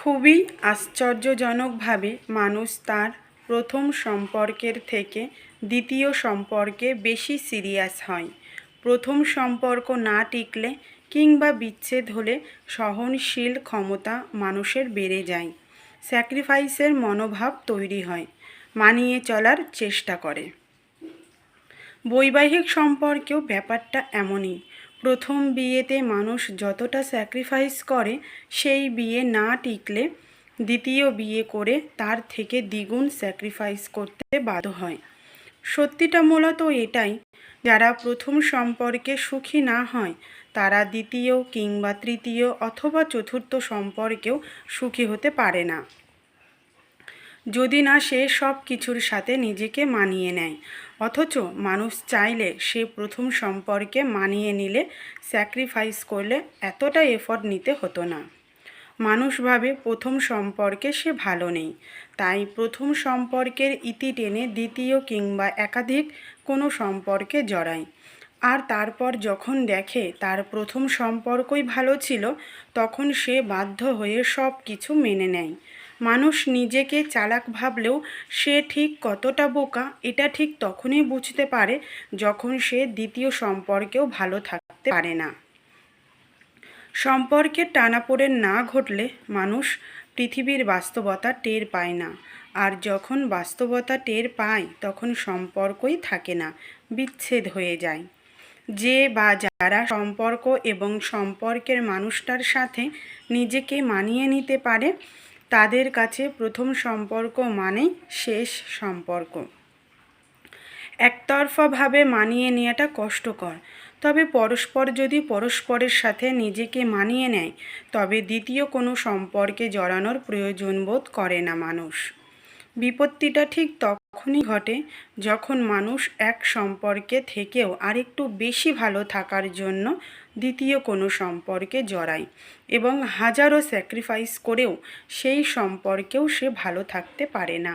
খুবই আশ্চর্যজনকভাবে মানুষ তার প্রথম সম্পর্কের থেকে দ্বিতীয় সম্পর্কে বেশি সিরিয়াস হয়। প্রথম সম্পর্ক না টিকলে কিংবা বিচ্ছেদ হলে সহনশীল ক্ষমতা মানুষের বেড়ে যায়। স্যাক্রিফাইসের মনোভাব তৈরি হয়, মানিয়ে চলার চেষ্টা করে। বৈবাহিক সম্পর্কেও ব্যাপারটা এমনই। প্রথম বিয়েতে মানুষ যতটা স্যাক্রিফাইস করে, সেই বিয়ে না টিকলে দ্বিতীয় বিয়ে করে তার থেকে দ্বিগুণ স্যাক্রিফাইস করতে বাধ্য হয়। সত্যিটা মূলত এটাই, যারা প্রথম সম্পর্কে সুখী না হয়, তারা দ্বিতীয় কিংবা তৃতীয় অথবা চতুর্থ সম্পর্কেও সুখী হতে পারে না। যদি না সে সব কিছুর সাথে নিজেকে মানিয়ে নেয়। অথচ মানুষ চাইলে সে প্রথম সম্পর্কে মানিয়ে নিলে স্যাক্রিফাইস করলে এতটা এফর্ট নিতে হতো না। মানুষ ভাবে প্রথম সম্পর্কে সে ভালো নেই। তাই প্রথম সম্পর্কের ইতি টেনে দ্বিতীয় কিংবা একাধিক কোনো সম্পর্কে জড়ায়। আর তারপর যখন দেখে তার প্রথম সম্পর্কই ভালো ছিল, তখন সে বাধ্য হয়ে সব কিছু মেনে নেয়। মানুষ নিজেকে চালাক ভাবলেও সে ঠিক কতটা বোকা, এটা ঠিক তখনই বুঝতে পারে যখন সে দ্বিতীয় সম্পর্কেও ভালো থাকতে পারে না। সম্পর্কের টানাপোড়েন না ঘটলে মানুষ পৃথিবীর বাস্তবতা টের পায় না। আর যখন বাস্তবতা টের পায়, তখন সম্পর্কই থাকে না, বিচ্ছেদ হয়ে যায়। যে বা যারা সম্পর্ক এবং সম্পর্কের মানুষটার সাথে নিজেকে মানিয়ে নিতে পারে তাদের কাছে প্রথম সম্পর্ক মানেই শেষ সম্পর্ক। একতরফাভাবে মানিয়ে নেওয়াটা কষ্টকর। তবে পরস্পর যদি পরস্পরের সাথে নিজেকে মানিয়ে নেয়, তবে দ্বিতীয় কোনো সম্পর্কে জড়ানোর প্রয়োজন বোধ করে না মানুষ। বিপত্তিটা ঠিক তখনই ঘটে যখন মানুষ এক সম্পর্কে থেকেও আরেকটু বেশি ভালো থাকার জন্য দ্বিতীয় কোনো সম্পর্কে জড়ায় এবং হাজারো স্যাক্রিফাইস করেও সেই সম্পর্কেও সে ভালো থাকতে পারে না।